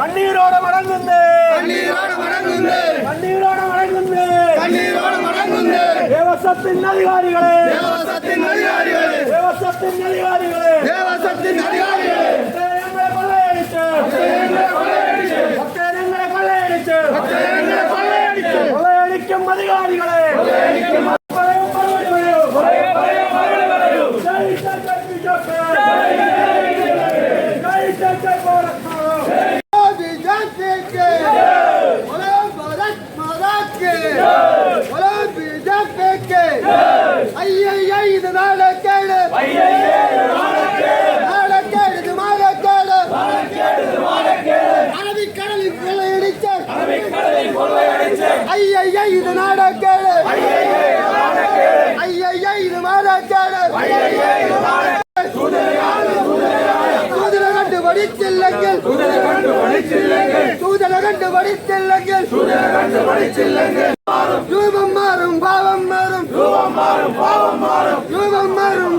കണ്ണീരോടെ മടങ്ങുന്നേ കണ്ണീരോടെ മടങ്ങുന്നേ കണ്ണീരോടെ മടങ്ങുന്നേ കണ്ണീരോടെ മടങ്ങുന്നേ ദേവസ്വത്തിൻ അധികാരികളെ. ദേവസ്വത്തിന് അധികാരികളെ. ദേവസ്വത്തിൻ അധികാരികളെ. ദേവസ്വത്തിന് അധികാരികളെ. ഭക്തജനങ്ങളെ കൊള്ളയടിച്ച്. ഭക്തജനങ്ങളെ കൊള്ളയടിച്ച്. ജനങ്ങളെ കൊള്ളയടിച്ച്. കൊള്ളയടിക്കും അധികാരികളെ. കണ്ട് പഠിച്ചില്ലെങ്കിൽ രൂപം മാറും ഭാവം മാറും രൂപം മാറും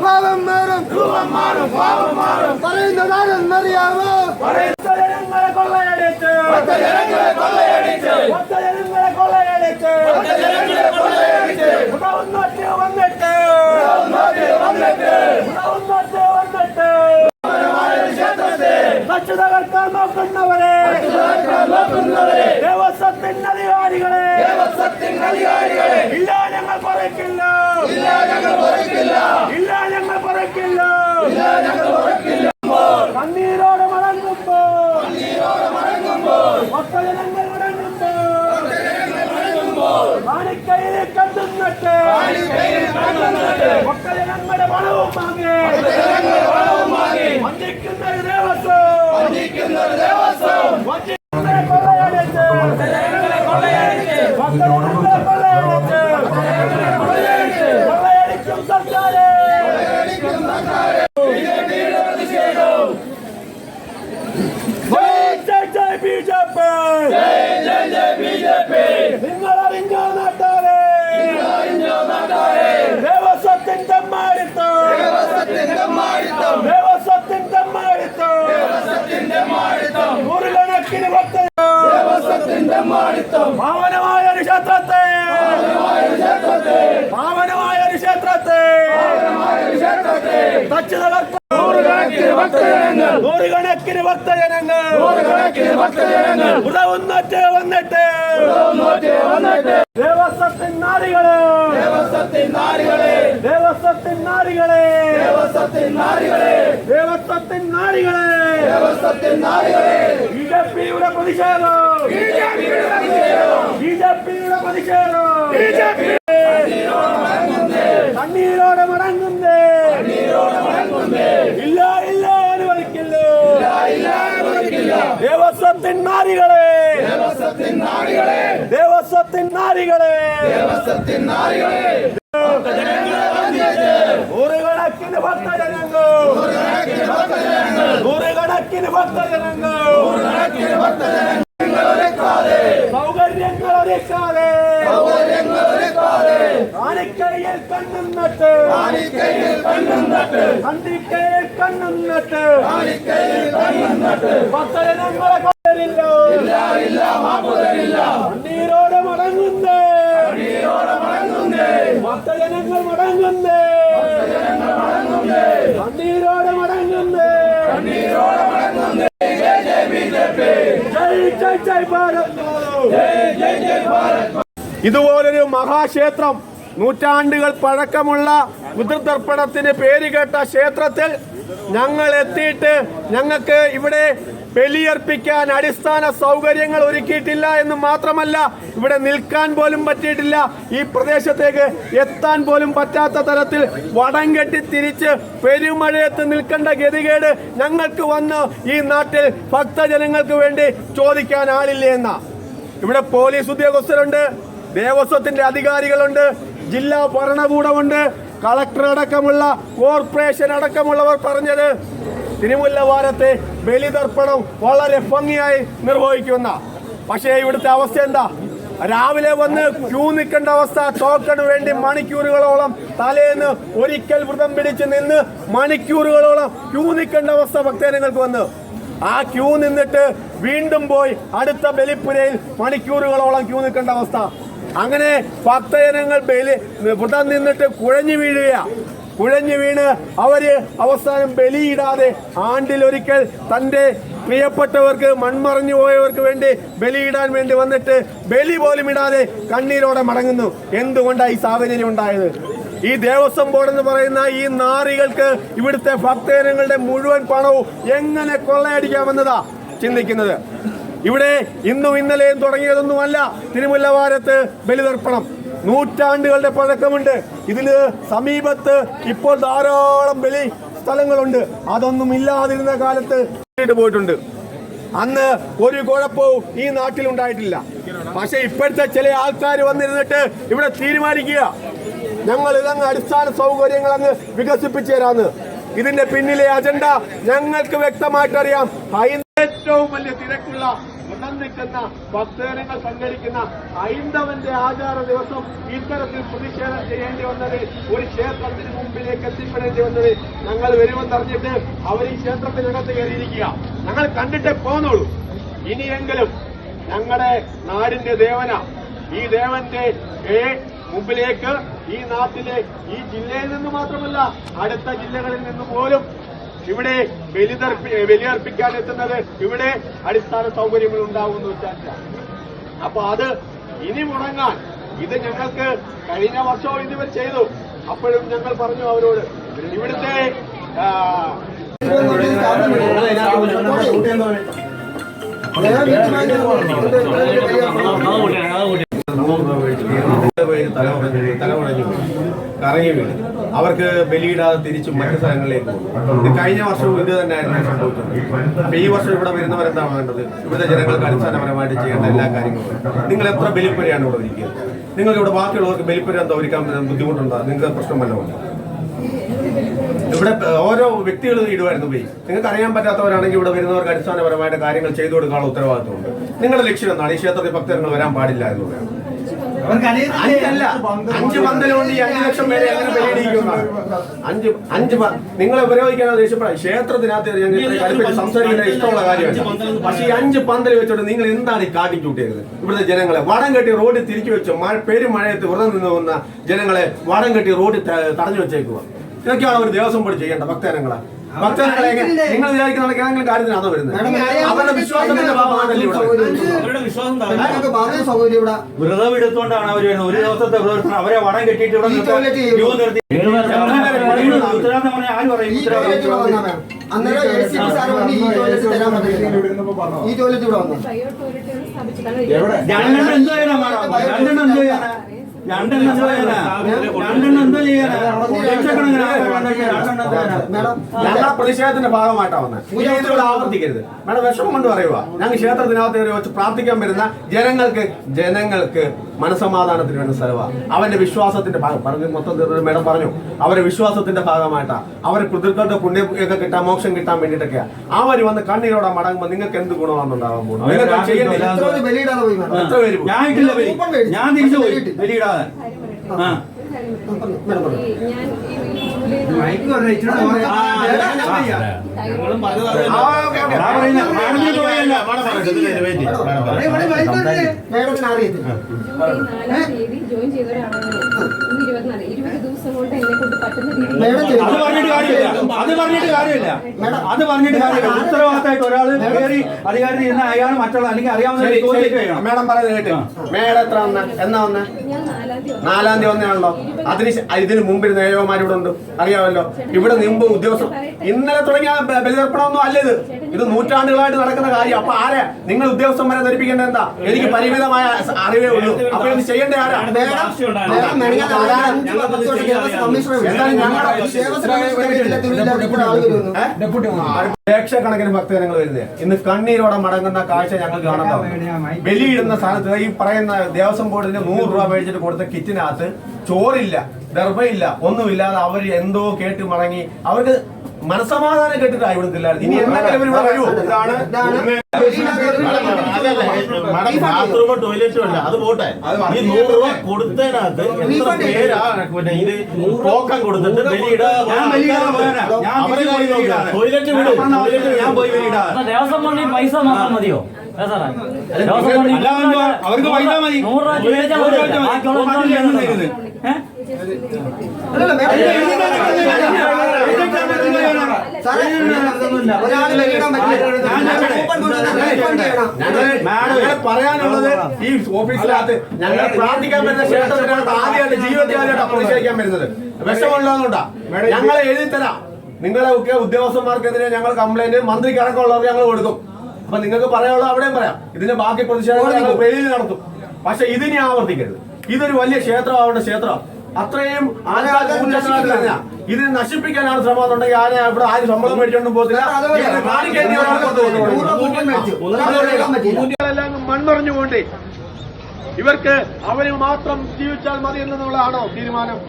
ഭാവം മാറും പറയുന്നതാരെന്നറിയാമോ ഭക്തജനങ്ങളെ കൊള്ളയടിച്ച് ഭക്തജനങ്ങളെ കൊള്ളയടിച്ച് ഉണവുന്നൊറ്റ് വന്നിട്ട് ഉണവുന്നൊറ്റ് വന്നിട്ട് തച്ചു തകർക്കാൻ നോക്കുന്നവരെ ദേവസ്വത്തിൻ അധികാരികളെ ഇല്ല ഞങ്ങൾ പറയിക്കില്ല ഇല്ല ഞങ്ങൾ പറയിക്കില്ല കണ്ണീരോടെ മടങ്ങുമ്പോ ഭക്തജനങ്ങൾ മടങ്ങുമ്പോ കാണിക്കയിൽ കണ്ടുന്നിട്ട് ഭക്തജനങ്ങളുടെ പണവും വാങ്ങി വഞ്ചിക്കുന്ന ഒരു ദേവസ്വം വഞ്ചിക്കുന്നവരെ കൊള്ളയടിച്ച് ഭക്തജനങ്ങളെ കൊള്ളയടിച്ച് കൊള്ളയടിക്കും സർക്കാരെ ജയ് ജയ് ജയ് ബിജെപി നിങ്ങൾ അറിഞ്ഞോ നാട്ടാരെ ദേവസ്വത്തിൻ തെമ്മാടിത്തം ദേവസ്വത്തിൻ തെമ്മാടിത്തം നൂറുകണക്കിന് ഭക്തർ പാവനമായ ഒരു ക്ഷേത്രത്തെ. പാവനമായ ഒരു ക്ഷേത്രത്തെ. തച്ചു തകർത്ത നൂറുകണക്കിന് ഭക്തജനങ്ങൾ. നൂറുകണക്കിന് ഭക്തജനങ്ങൾ. ഉതവുന്നറ്റ് വന്നിട്ട്. ദേവസ്വത്തിൻ നാരികളെ ദേവസ്വത്തിൻ നാരികളെ ദേവസ്വത്തിൻ നാരികളെ ബി ജെ പിയുടെ പ്രതിഷേധം. ബി ജെ പിയുടെ പ്രതിഷേധം. കണ്ണീരോടെ മടങ്ങുന്നേ ഇല്ല ഇല്ല അനുവദിക്കില്ല ദേവസ്വത്തിൻ നാരികളെ ദേവസ്വത്തിൻ നാരികളെ. നൂറുകണക്കിന് ഭക്തജനങ്ങൾ. നൂറുകണക്കിന് ഭക്തജനങ്ങൾ. സൗകര്യങ്ങൾ ഒരുക്കാതെ കാണിക്കയിൽ കണ്ണുന്നട്ട് കണ്ടിക്കയിൽ കണ്ണുന്നട്ട് ഭക്തജനങ്ങളെ കൊണ്ടരില്ല കണ്ണീരോടെ മടങ്ങുന്നേ ഭക്തജനങ്ങൾ മടങ്ങുന്നേ കണ്ണീരോടെ മടങ്ങുന്നേ ജയ് ജയ് ജയ് ഭാരത് ഇതുപോലൊരു മഹാക്ഷേത്രം. നൂറ്റാണ്ടുകൾ പഴക്കമുള്ള പിതൃതർപ്പണത്തിന് പേരുകേട്ട ക്ഷേത്രത്തിൽ ഞങ്ങൾ എത്തിയിട്ട് ഞങ്ങൾക്ക് ഇവിടെ ബലിയർപ്പിക്കാൻ അടിസ്ഥാന സൗകര്യങ്ങൾ ഒരുക്കിയിട്ടില്ല എന്ന് മാത്രമല്ല ഇവിടെ നിൽക്കാൻ പോലും പറ്റിയിട്ടില്ല. ഈ പ്രദേശത്തേക്ക് എത്താൻ പോലും പറ്റാത്ത തരത്തിൽ വടം കെട്ടി തിരിച്ച് പെരുമഴയത്ത് നിൽക്കേണ്ട ഗതികേട് ഞങ്ങൾക്ക് വന്ന് ഈ നാട്ടിൽ ഭക്തജനങ്ങൾക്ക് വേണ്ടി ചോദിക്കാൻ ആളില്ലേ എന്നാ. ഇവിടെ പോലീസ് ഉദ്യോഗസ്ഥരുണ്ട്. ദേവസ്വത്തിന്റെ അധികാരികളുണ്ട് ജില്ലാ ഭരണകൂടമുണ്ട് കളക്ടർ അടക്കമുള്ള കോർപ്പറേഷൻ അടക്കമുള്ളവർ പറഞ്ഞത് തിരുമുല്ലവാരത്തെ ബലിതർപ്പണം വളരെ ഭംഗിയായി നിർവഹിക്കുന്ന. പക്ഷേ ഇവിടുത്തെ അവസ്ഥ എന്താ? രാവിലെ വന്ന് ക്യൂ നിൽക്കേണ്ട അവസ്ഥ ടോക്കണ് വേണ്ടി മണിക്കൂറുകളോളം തലേന്ന് ഒരിക്കൽ വ്രതം പിടിച്ച് നിന്ന് മണിക്കൂറുകളോളം ക്യൂ നിൽക്കേണ്ട അവസ്ഥ ഭക്തജനങ്ങൾക്ക് വന്ന്. ആ ക്യൂ നിന്നിട്ട് വീണ്ടും പോയി അടുത്ത ബലിപ്പുരയിൽ മണിക്കൂറുകളോളം ക്യൂ നിൽക്കേണ്ട അവസ്ഥ. അങ്ങനെ ഭക്തജനങ്ങൾ ബലി വ്രതം നിന്നിട്ട് കുഴഞ്ഞു വീഴുക കുഴഞ്ഞു വീണ് അവർ അവസാനം ബലിയിടാതെ ആണ്ടിലൊരിക്കൽ തന്റെ പ്രിയപ്പെട്ടവർക്ക് മൺമറഞ്ഞു പോയവർക്ക് വേണ്ടി ബലിയിടാൻ വേണ്ടി വന്നിട്ട് ബലി പോലും ഇടാതെ കണ്ണീരോടെ മടങ്ങുന്നു. എന്തുകൊണ്ടാണ് ഈ സാഹചര്യം ഉണ്ടായത്? ഈ ദേവസ്വം ബോർഡ് എന്ന് പറയുന്ന ഈ നാറികൾക്ക് ഇവിടുത്തെ ഭക്തജനങ്ങളുടെ മുഴുവൻ പണവും എങ്ങനെ കൊള്ളയടിക്കാമെന്നതാ ചിന്തിക്കുന്നത്. ഇവിടെ ഇന്നും ഇന്നലെയും തുടങ്ങിയതൊന്നുമല്ല. തിരുമുല്ലവാരത്ത് ബലിതർപ്പണം. നൂറ്റാണ്ടുകളുടെ പഴക്കമുണ്ട്. ഇതിൽ സമീപത്ത് ഇപ്പോൾ ധാരാളം ബലി സ്ഥലങ്ങളുണ്ട്. അതൊന്നും ഇല്ലാതിരുന്ന കാലത്ത് പോയിട്ടുണ്ട്. അന്ന് ഒരു കുഴപ്പവും ഈ നാട്ടിൽ ഉണ്ടായിട്ടില്ല. പക്ഷെ ഇപ്പോഴത്തെ ചില ആൾക്കാർ വന്നിരുന്നിട്ട് ഇവിടെ തീരുമാനിക്കുക. ഞങ്ങൾ ഇതങ്ങ് അടിസ്ഥാന സൗകര്യങ്ങൾ അങ്ങ് വികസിപ്പിച്ചു തരാന്ന്. ഇതിന്റെ പിന്നിലെ അജണ്ട ഞങ്ങൾക്ക് വ്യക്തമായിട്ടറിയാം. ഏറ്റവും വലിയ തിരക്കുള്ള നിൽക്കുന്ന ഭക്തജനങ്ങൾ സഞ്ചരിക്കുന്ന ഹൈന്ദവന്റെ ആചാര ദിവസം ഇത്തരത്തിൽ പ്രതിഷേധം ചെയ്യേണ്ടി വന്നത് ഒരു ക്ഷേത്രത്തിന് മുമ്പിലേക്ക് എത്തിപ്പെടേണ്ടി വന്നത് ഞങ്ങൾ വരുമെന്നറിഞ്ഞിട്ട് അവർ ഈ ക്ഷേത്രത്തിനകത്ത് കയറിയിരിക്കുക. ഞങ്ങൾ കണ്ടിട്ടേ പോന്നോളൂ. ഇനിയെങ്കിലും ഞങ്ങളുടെ നാടിന്റെ ദേവന ഈ ദേവന്റെ മുമ്പിലേക്ക് ഈ നാട്ടിലെ ഈ ജില്ലയിൽ നിന്ന് മാത്രമല്ല അടുത്ത ജില്ലകളിൽ നിന്ന് പോലും ഇവിടെ ബലിതർപ്പി ബലിയർപ്പിക്കാൻ എത്തുന്നത് ഇവിടെ അടിസ്ഥാന സൗകര്യങ്ങൾ ഉണ്ടാവുമെന്ന് വെച്ചാൽ അപ്പൊ അത് ഇനി മുടങ്ങാൻ ഇത് ഞങ്ങൾക്ക് കഴിഞ്ഞ വർഷവും ഇതിവർ ചെയ്തു അപ്പോഴും ഞങ്ങൾ പറഞ്ഞു അവരോട് ഇവിടുത്തെ ആ, തലമുറഞ്ഞു കറങ്ങി വീണ് അവർക്ക് ബലിയിടാതെ തിരിച്ചും മറ്റു സ്ഥലങ്ങളിലേക്ക് പോകും. കഴിഞ്ഞ വർഷവും ഇത് തന്നെയായിരുന്നു സംഭവിച്ചത്. അപ്പൊ ഈ വർഷം ഇവിടെ വരുന്നവരെന്താണ് വേണ്ടത്? ഇവിടുത്തെ ജനങ്ങൾക്ക് അടിസ്ഥാനപരമായിട്ട് ചെയ്യേണ്ട എല്ലാ കാര്യങ്ങളും. നിങ്ങൾ എത്ര ബലിപ്പുരയാണ് ഇവിടെ ഇരിക്കുക നിങ്ങൾക്ക് ഇവിടെ ബാക്കിയുള്ളവർക്ക് ബലിപ്പുര എന്താ ഒരുക്കാൻ ബുദ്ധിമുട്ടുണ്ടോ? നിങ്ങൾക്ക് പ്രശ്നം വല്ലതും ഇവിടെ ഓരോ വ്യക്തികൾ ഇടുമായിരുന്നു പോയി. നിങ്ങൾക്ക് അറിയാൻ പറ്റാത്തവരാണെങ്കിൽ ഇവിടെ വരുന്നവർക്ക് അടിസ്ഥാനപരമായിട്ട് കാര്യങ്ങൾ ചെയ്തു കൊടുക്കാനുള്ള ഉത്തരവാദിത്വമുണ്ട്. നിങ്ങളുടെ ലക്ഷ്യം എന്താണ്? ഈ ക്ഷേത്രത്തിൽ ഭക്തജനങ്ങൾ വരാൻ പാടില്ല എന്നുള്ളതാണ് അഞ്ചല്ല. അഞ്ച് പന്തലുകൊണ്ട് ഈ അഞ്ച് ലക്ഷം പേരെ എങ്ങനെ ബലിയിടിക്കുന്നതാണ് അഞ്ച് അഞ്ച് നിങ്ങളെ ഉപരോധിക്കാനോ ദേഷ്യപ്പെടാം ക്ഷേത്രത്തിനകത്ത് സംസാരിക്കുന്ന ഇഷ്ടമുള്ള കാര്യമല്ല. പക്ഷേ ഈ അഞ്ച് പന്തൽ വെച്ചോണ്ട് നിങ്ങൾ എന്താണ് ഈ കാട്ടിക്കൂട്ടിയത് ഇവിടുത്തെ ജനങ്ങളെ വടം കെട്ടി റോഡിൽ തിരിച്ചു വെച്ചു മഴ പേരും മഴയത്ത് വ്രതം നിന്ന് വന്ന ജനങ്ങളെ വടം കെട്ടി റോഡിൽ തടഞ്ഞു വെച്ചേക്കുക ഇതൊക്കെയാണ് ഒരു ദിവസം പോലും ചെയ്യേണ്ട ഭക്തജനങ്ങളെ നിങ്ങൾ വിചാരിക്കുന്ന ഏതെങ്കിലും കാര്യത്തിനാണോ വരുന്നത്? അവരുടെ വിശ്വാസത്തിന്റെ ഭാഗമാണല്ലോ ഇവിടെ വ്രതം എടുത്തോണ്ടാണ് അവർ വരുന്നത്. ഒരു ദിവസത്തെ വ്രതത്തിന് അവരെ വടം കെട്ടിയിട്ട് ഇവിടെ. ക്യൂ നിർത്തി ഉത്തരവാദിത്തം പറഞ്ഞാൽ ആര് പറയും ഉത്തരവാദിത്തം എന്തോ ചെയ്യാനാ രണ്ടെണ്ണം എന്തോ ചെയ്യാനാ? രണ്ടെണ്ണം എന്തോ ചെയ്യാനാ? എന്തോ ചെയ്യാനാ? പ്രതിഷേധത്തിന്റെ ഭാഗമായിട്ടാണ് വന്നത് ഈ ആവർത്തിക്കരുത്. മേഡം വിഷമം കൊണ്ട് പറയുക ഞങ്ങൾ ക്ഷേത്രത്തിനകത്ത് വെച്ച് പ്രാർത്ഥിക്കാൻ വരുന്ന ജനങ്ങൾക്ക് ജനങ്ങൾക്ക് മനസമാധാനത്തിന് വേണ്ട സ്ഥലമാണ് അവന്റെ വിശ്വാസത്തിന്റെ ഭാഗം പറഞ്ഞു മൊത്തം മേഡം പറഞ്ഞു അവരെ വിശ്വാസത്തിന്റെ ഭാഗമായിട്ടാ. അവരെ പിതൃക്കളുടെ പുണ്യം ഒക്കെ കിട്ടാൻ മോക്ഷം കിട്ടാൻ വേണ്ടിയിട്ടൊക്കെയാ. അവർ വന്ന് കണ്ണീരോടെ മടങ്ങുമ്പോൾ നിങ്ങൾക്ക് എന്ത് ഗുണമാണെന്നുണ്ടാകാൻ പോകുന്നത്? ഞാൻ തിരിച്ചു പോയി. ബലിയിടാതെ ആ മേഡം പറഞ്ഞു. അതാ പറഞ്ഞിട്ട് കാര്യമില്ല അത് പറഞ്ഞിട്ട് കാര്യമില്ല ഉത്തരവാദിത്തമായിട്ട് ഒരാൾ കയറി അധികാരത്തിൽ ഇരുന്ന അയാൾ മറ്റുള്ള അല്ലെങ്കിൽ അറിയാവുന്ന മേഡം പറയുന്നത് കേട്ട് മേഡം എത്ര വന്ന എന്നാ വന്ന നാലാം തീയതി വന്നതാണല്ലോ അതിന് ഇതിന് മുമ്പിൽ നേതാവന്മാർ ഉണ്ട് അറിയാമല്ലോ ഇവിടെ മുമ്പ് ഉദ്യോഗസ്ഥർ ഇന്നലെ തുടങ്ങിയ ബലിതർപ്പണമൊന്നും അല്ല ഇത് ഇത് നൂറ്റാണ്ടുകളായിട്ട് നടക്കുന്ന കാര്യം. അപ്പൊ ആരെ? നിങ്ങൾ ഉദ്യോഗസ്ഥന്മാരെ ധരിപ്പിക്കേണ്ടത് എന്താ? എനിക്ക് പരിമിതമായ അറിവേ ഉള്ളൂ. അപ്പൊ ഇത് ചെയ്യേണ്ട ആരാ. ലക്ഷക്കണക്കിന് ഭക്തജനങ്ങൾ വരുന്നത്. ഇന്ന് കണ്ണീരോടെ മടങ്ങുന്ന കാഴ്ച ഞങ്ങൾ കാണുന്നതാണ് ബലിയിടുന്ന സ്ഥാനത്ത് ഈ പറയുന്ന ദേവസ്വം ബോർഡിന് നൂറ് രൂപ മേടിച്ചിട്ട് കൊടുത്ത കിറ്റിനകത്ത് ചോറില്ല ദർഭയില്ല ഒന്നുമില്ലാതെ അവർ എന്തോ കേട്ട് മടങ്ങി. അവർക്ക് മനസമാധാനം ഇല്ലായിരുന്നു ഇനി എന്തെങ്കിലും ഇവിടെ വരൂ. ഇതാണ്. ബാത്റൂമും ടോയ്ലറ്റും അല്ല അത് പോട്ടെ. ഈ നൂറ് രൂപ കൊടുത്തതിനകത്ത് എത്ര. പേരാ പിന്നെ ഇത് ടോക്കൺ കൊടുത്തിട്ട് ബലിയിട അവരെ. ടോയ്ലറ്റ് വിടും. ടോയ്ലറ്റ് ഞാൻ പോയി ബലിയിടാൻ. അപ്പൊ ദേവസ്വം ഫണ്ടിൽ പൈസ മാത്രം മതിയോ? അവർക്ക് അവർക്ക് പൈസ മതി. നൂറ് രൂപ പറയാനുള്ളത് ഈ ഓഫീസിനകത്ത് ഞങ്ങൾ പ്രാർത്ഥിക്കാൻ വരുന്ന ക്ഷേത്രത്തിനകത്ത് ആദ്യമായിട്ട് ജീവിതത്തിൽ ആദ്യമായിട്ട് പ്രതിഷേധിക്കാൻ വരുന്നത് വിഷമമുള്ളതുകൊണ്ടാ ഞങ്ങളെ എഴുതി തരാം നിങ്ങളെ ഒക്കെ ഉദ്യോഗസ്ഥന്മാർക്കെതിരെ ഞങ്ങൾ കംപ്ലൈന്റ് മന്ത്രിക്ക് അടക്കമുള്ളവർ ഞങ്ങൾ കൊടുക്കും അപ്പൊ നിങ്ങൾക്ക് പറയാനുള്ളത് അവിടെയും പറയാം ഇതിന്റെ ബാക്കി പ്രതിഷേധങ്ങൾ വെളിയിൽ നടത്തും പക്ഷെ ഇതിനെ ആവർത്തിക്കരുത് ഇതൊരു വലിയ ക്ഷേത്രമാവേണ്ട ക്ഷേത്രം അത്രയും ആരാധന. ഇതിനെ നശിപ്പിക്കാനാണ് ശ്രമം എന്നുണ്ടെങ്കിൽ ആരെ ഇവിടെ ആരും ശമ്പളം മേടിച്ചോണ്ടും പോകത്തില്ല. മൺമറഞ്ഞുകൊണ്ട് ഇവർക്ക് അവർ മാത്രം ജീവിച്ചാൽ മതി എന്നുള്ളതാണോ തീരുമാനം?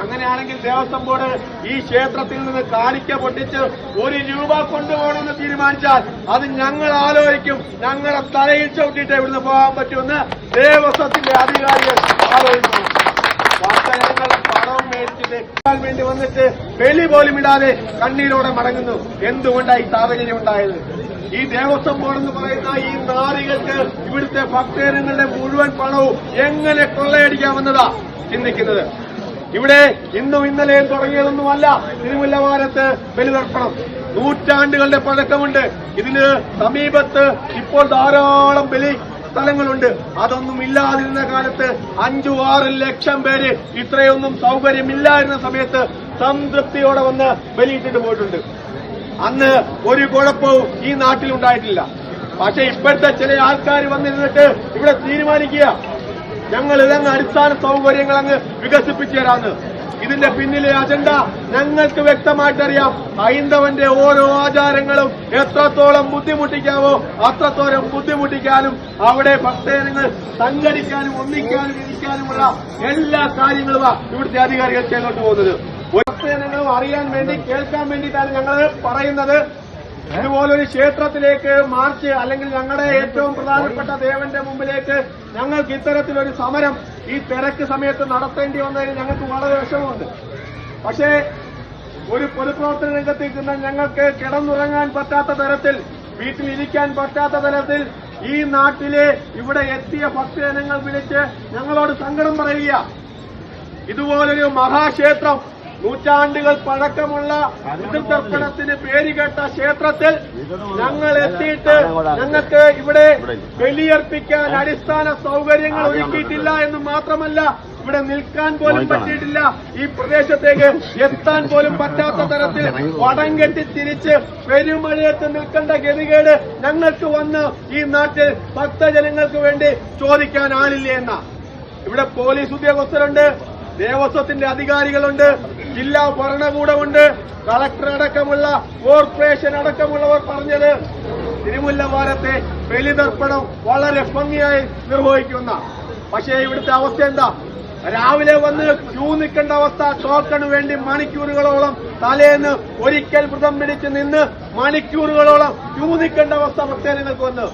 അങ്ങനെയാണെങ്കിൽ ദേവസ്വം ബോർഡ് ഈ ക്ഷേത്രത്തിൽ നിന്ന് കാണിക്ക പൊട്ടിച്ച് ഒരു രൂപ കൊണ്ടുപോകണമെന്ന് തീരുമാനിച്ചാൽ അത് ഞങ്ങൾ ആലോചിക്കും. ഞങ്ങളെ തലയിൽ ചവിട്ടിയിട്ട് ഇവിടുന്ന് പോകാൻ പറ്റുമെന്ന് ദേവസ്വത്തിന്റെ അധികാരികൾ ആലോചിക്കണം ഭക്തജനങ്ങൾ ഇടാൻ വേണ്ടി വന്നിട്ട് ബലി പോലും ഇടാതെ കണ്ണീരോടെ മടങ്ങുന്നു. എന്തുകൊണ്ടാണ് ഈ സാഹചര്യം ഉണ്ടായത്? ഈ ദേവസ്വം ബോർഡ് എന്ന് പറയുന്ന ഈ നാറികൾക്ക് ഇവിടുത്തെ ഭക്തജനങ്ങളുടെ മുഴുവൻ പണവും എങ്ങനെ കൊള്ളയടിക്കാമെന്നതാ ചിന്തിക്കുന്നത്. ഇവിടെ ഇന്നും ഇന്നലെയും തുടങ്ങിയതൊന്നുമല്ല തിരുമുല്ലവാരത്ത് ബലിതർപ്പണം. നൂറ്റാണ്ടുകളുടെ പഴക്കമുണ്ട്. ഇതിന് സമീപത്ത് ഇപ്പോൾ ധാരാളം ബലി സ്ഥലങ്ങളുണ്ട്. അതൊന്നും ഇല്ലാതിരുന്ന കാലത്ത് അഞ്ചു ആറ് ലക്ഷം പേര് ഇത്രയൊന്നും സൗകര്യമില്ലായിരുന്ന സമയത്ത് സംതൃപ്തിയോടെ വന്ന് ബലിയിട്ടിട്ട് പോയിട്ടുണ്ട്. അന്ന് ഒരു കുഴപ്പവും ഈ നാട്ടിൽ ഉണ്ടായിട്ടില്ല. പക്ഷെ ഇപ്പോഴത്തെ ചില ആൾക്കാർ വന്നിരുന്നിട്ട് ഇവിടെ തീരുമാനിക്കുക. ഞങ്ങൾ ഇതങ്ങ് അടിസ്ഥാന സൗകര്യങ്ങൾ അങ്ങ് വികസിപ്പിച്ചു തരാന്ന്. ഇതിന്റെ പിന്നിലെ അജണ്ട ഞങ്ങൾക്ക് വ്യക്തമായിട്ടറിയാം ഹൈന്ദവന്റെ ഓരോ ആചാരങ്ങളും എത്രത്തോളം ബുദ്ധിമുട്ടിക്കാവോ അത്രത്തോളം ബുദ്ധിമുട്ടിക്കാനും അവിടെ ഭക്തജനങ്ങൾ സംഘടിക്കാനും ഒന്നിക്കാനും ഇരിക്കാനുമുള്ള എല്ലാ കാര്യങ്ങളുമാണ് ഇവിടുത്തെ അധികാരികൾ ചെയ്തോട്ട് പോകുന്നത്. ഭക്തജനങ്ങളും അറിയാൻ വേണ്ടി കേൾക്കാൻ വേണ്ടിയിട്ടാണ് ഞങ്ങൾ പറയുന്നത്. ഇതുപോലൊരു ക്ഷേത്രത്തിലേക്ക് മാർച്ച് അല്ലെങ്കിൽ ഞങ്ങളുടെ ഏറ്റവും പ്രധാനപ്പെട്ട ദേവന്റെ മുമ്പിലേക്ക് ഞങ്ങൾക്ക് ഇത്തരത്തിലൊരു സമരം ഈ തിരക്ക് സമയത്ത് നടത്തേണ്ടി വന്നതിന് ഞങ്ങൾക്ക് വളരെ വിഷമമുണ്ട്. പക്ഷേ ഒരു പൊതുപ്രവർത്തന രംഗത്ത് ഞങ്ങൾക്ക് കിടന്നുറങ്ങാൻ പറ്റാത്ത തരത്തിൽ വീട്ടിലിരിക്കാൻ പറ്റാത്ത തരത്തിൽ ഈ നാട്ടിലെ ഇവിടെ എത്തിയ ഭക്തജനങ്ങൾ വിളിച്ച് ഞങ്ങളോട് സങ്കടം പറയുക. ഇതുപോലൊരു മഹാക്ഷേത്രം നൂറ്റാണ്ടുകൾ പഴക്കമുള്ള പിതൃതർപ്പണത്തിന് പേരുകേട്ട ക്ഷേത്രത്തിൽ ഞങ്ങൾ എത്തിയിട്ട് ഞങ്ങൾക്ക് ഇവിടെ ബലിയർപ്പിക്കാൻ അടിസ്ഥാന സൗകര്യങ്ങൾ ഒരുക്കിയിട്ടില്ല എന്ന് മാത്രമല്ല ഇവിടെ നിൽക്കാൻ പോലും പറ്റിയിട്ടില്ല. ഈ പ്രദേശത്തേക്ക് എത്താൻ പോലും പറ്റാത്ത തരത്തിൽ വടം കെട്ടി തിരിച്ച് പെരുമഴയത്ത് നിൽക്കേണ്ട ഗതികേട് ഞങ്ങൾക്ക് വന്ന് ഈ നാട്ടിൽ ഭക്തജനങ്ങൾക്ക് വേണ്ടി ചോദിക്കാൻ ആളില്ലേ എന്ന. ഇവിടെ പോലീസ് ഉദ്യോഗസ്ഥരുണ്ട് ദേവസ്വത്തിന്റെ അധികാരികളുണ്ട് ജില്ലാ ഭരണകൂടമുണ്ട്. കളക്ടർ അടക്കമുള്ള കോർപ്പറേഷൻ അടക്കമുള്ളവർ പറഞ്ഞത് തിരുമുല്ലവാരത്തെ ബലിതർപ്പണം വളരെ ഭംഗിയായി നിർവഹിക്കുന്ന. പക്ഷേ ഇവിടുത്തെ അവസ്ഥ എന്താ? രാവിലെ വന്ന് ക്യൂ നിൽക്കേണ്ട അവസ്ഥ ടോക്കണ് വേണ്ടി മണിക്കൂറുകളോളം തലേന്ന് ഒരിക്കൽ വ്രതം പിടിച്ച് നിന്ന് മണിക്കൂറുകളോളം ക്യൂ നിൽക്കേണ്ട അവസ്ഥ ഭക്തജനങ്ങൾക്ക് വന്ന്.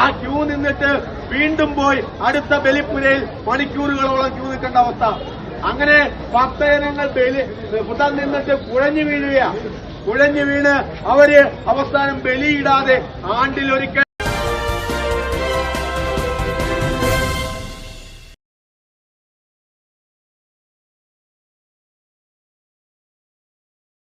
ആ ക്യൂ നിന്നിട്ട് വീണ്ടും പോയി അടുത്ത ബലിപ്പുരയിൽ മണിക്കൂറുകളോളം ക്യൂ നിൽക്കേണ്ട അവസ്ഥ. അങ്ങനെ ഭക്തജനങ്ങൾ വ്രതം നിന്നിട്ട് കുഴഞ്ഞു വീഴുക കുഴഞ്ഞു വീണ് അവർ അവസാനം ബലിയിടാതെ ആണ്ടിലൊരിക്കൽ